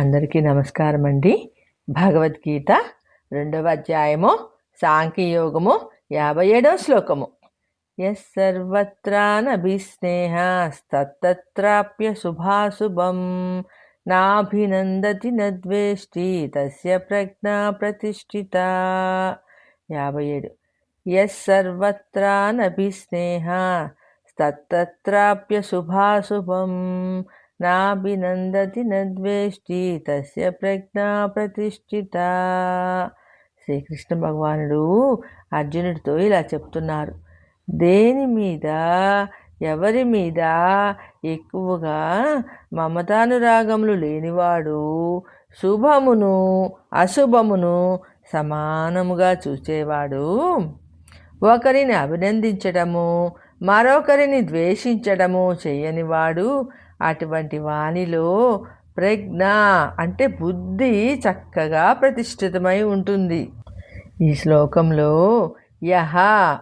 అందరికీ నమస్కారం అండి భగవద్గీత రెండవ అధ్యాయము సాంఖ్యయోగము యాభై ఏడవ శ్లోకము. ఎస్ సర్వత్రానభిస్నేహస్తత్రాప్య శుభాశుభం నాభినందతి నద్వేష్టి తస్య ప్రజ్ఞా ప్రతిష్ఠిత. యాభై ఏడు ఎస్ సర్వత్రానభిస్నేహ తత్రాప్య శుభాశుభం నాభినందతి నద్వేష్టి తస్య ప్రజ్ఞా ప్రతిష్ఠిత శ్రీకృష్ణ భగవానుడు అర్జునుడితో ఇలా చెప్తున్నారు. దేని మీద ఎవరి మీద ఎక్కువగా మమతానురాగములు లేనివాడు శుభమును అశుభమును సమానముగా చూచేవాడు? ఒకరిని అభినందించడము మరొకరిని ద్వేషించడము చేయనివాడు అటువంటి వాణిలో ప్రజ్ఞ అంటే బుద్ధి చక్కగా ప్రతిష్ఠితమై ఉంటుంది. ఈ శ్లోకంలో యహ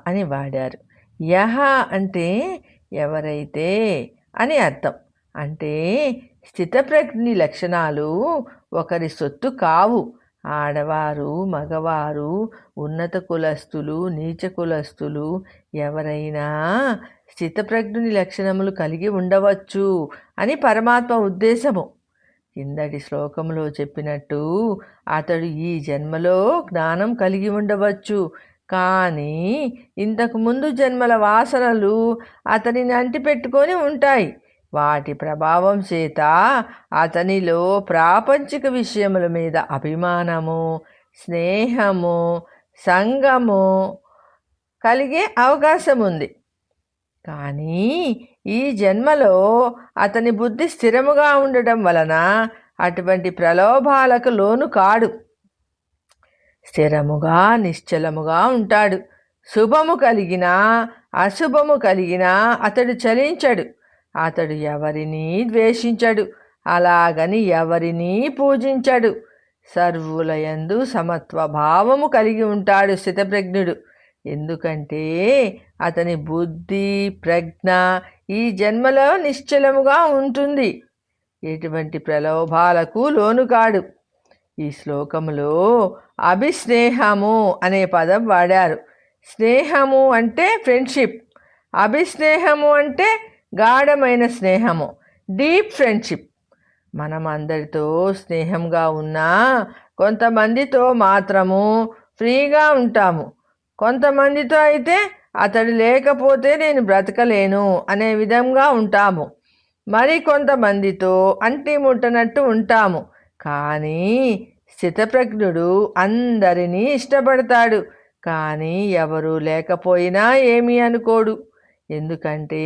అని వాడారు. యహ అంటే ఎవరైతే అని అర్థం. అంటే స్థితప్రజ్ఞి లక్షణాలు ఒకరి సొత్తు కావు. ఆడవారు మగవారు ఉన్నత కులస్తులు నీచ కులస్తులు ఎవరైనా స్థితప్రజ్ఞుని లక్షణములు కలిగి ఉండవచ్చు అని పరమాత్మ ఉద్దేశము. కిందటి శ్లోకంలో చెప్పినట్టు అతడు ఈ జన్మలో జ్ఞానం కలిగి ఉండవచ్చు. కానీ ఇంతకు ముందు జన్మల వాసనలు అతనిని అంటిపెట్టుకొని ఉంటాయి. వాటి ప్రభావం చేత అతనిలో ప్రాపంచిక విషయముల మీద అభిమానము స్నేహము సంగము కలిగే అవకాశం ఉంది కానీ ఈ జన్మలో అతని బుద్ధి స్థిరముగా ఉండడం వలన అటువంటి ప్రలోభాలకు లోను కాడు. స్థిరముగా నిశ్చలముగా ఉంటాడు. శుభము కలిగిన అశుభము కలిగిన అతడు చలించడు. అతడు ఎవరిని ద్వేషించడు. అలాగని ఎవరిని పూజించడు. సర్వులయందు సమత్వ భావము కలిగి ఉంటాడు స్థితప్రజ్ఞుడు. ఎందుకంటే అతని బుద్ధి ప్రజ్ఞ ఈ జన్మలో నిశ్చలముగా ఉంటుంది. ఎటువంటి ప్రలోభాలకు లోను కాడు. ఈ శ్లోకములో అభిస్నేహము అనే పదం వాడారు. స్నేహము అంటే ఫ్రెండ్షిప్. అభిస్నేహము అంటే గాఢమైన స్నేహము. Deep friendship. మనం అందరితో స్నేహంగా ఉన్నా కొంతమందితో మాత్రము ఫ్రీగా ఉంటాము. కొంతమందితో అయితే అతడు లేకపోతే నేను బ్రతకలేను అనే విధంగా ఉంటాము. మరి కొంతమందితో అంటి ముట్టనట్టు ఉంటాము. కానీ స్థితప్రజ్ఞుడు అందరినీ ఇష్టపడతాడు. కానీ ఎవరు లేకపోయినా ఏమీ అనుకోడు. ఎందుకంటే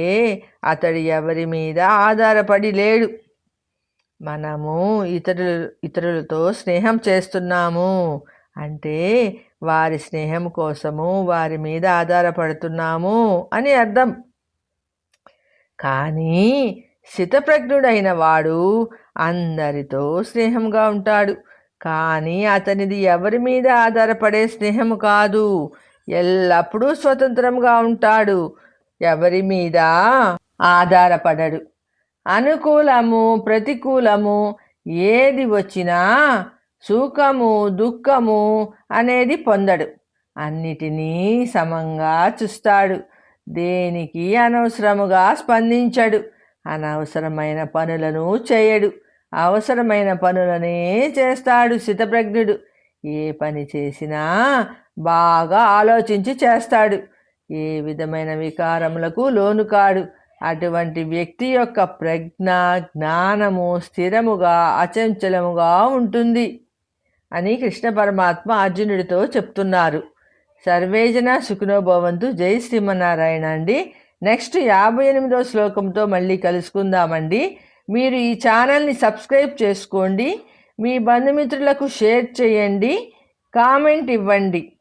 అతడు ఎవరి మీద ఆధారపడి లేడు. మనము ఇతరులు ఇతరులతో స్నేహం చేస్తున్నాము. అంటే వారి స్నేహం కోసము వారి మీద ఆధారపడుతున్నాము అని అర్థం. కానీ శితప్రజ్ఞుడైన వాడు అందరితో స్నేహంగా ఉంటాడు. కానీ అతనిది ఎవరి మీద ఆధారపడే స్నేహము కాదు. ఎల్లప్పుడూ స్వతంత్రంగా ఉంటాడు. ఎవరి మీద ఆధారపడడు. అనుకూలము ప్రతికూలము ఏది వచ్చినా సుఖము దుఃఖము అనేది పొందడు. అన్నిటినీ సమంగా చూస్తాడు. దేనికి అనవసరముగా స్పందించడు. అనవసరమైన పనులను చేయడు. అవసరమైన పనులనే చేస్తాడు స్థితప్రజ్ఞుడు ఏ పని చేసినా బాగా ఆలోచించి చేస్తాడు. ఏ విధమైన వికారములకు లోను కాడు. అటువంటి వ్యక్తి యొక్క ప్రజ్ఞ జ్ఞానము స్థిరముగా అచంచలముగా ఉంటుంది. అని కృష్ణ పరమాత్మ అర్జునుడితో చెప్తున్నారు. సర్వేజన సుఖనోభవంతు జై శ్రీమన్నారాయణ అండి. నెక్స్ట్ యాభై ఎనిమిదో శ్లోకంతో మళ్ళీ కలుసుకుందామండి. మీరు ఈ ఛానల్ని సబ్స్క్రైబ్ చేసుకోండి. మీ బంధుమిత్రులకు షేర్ చేయండి. కామెంట్ ఇవ్వండి.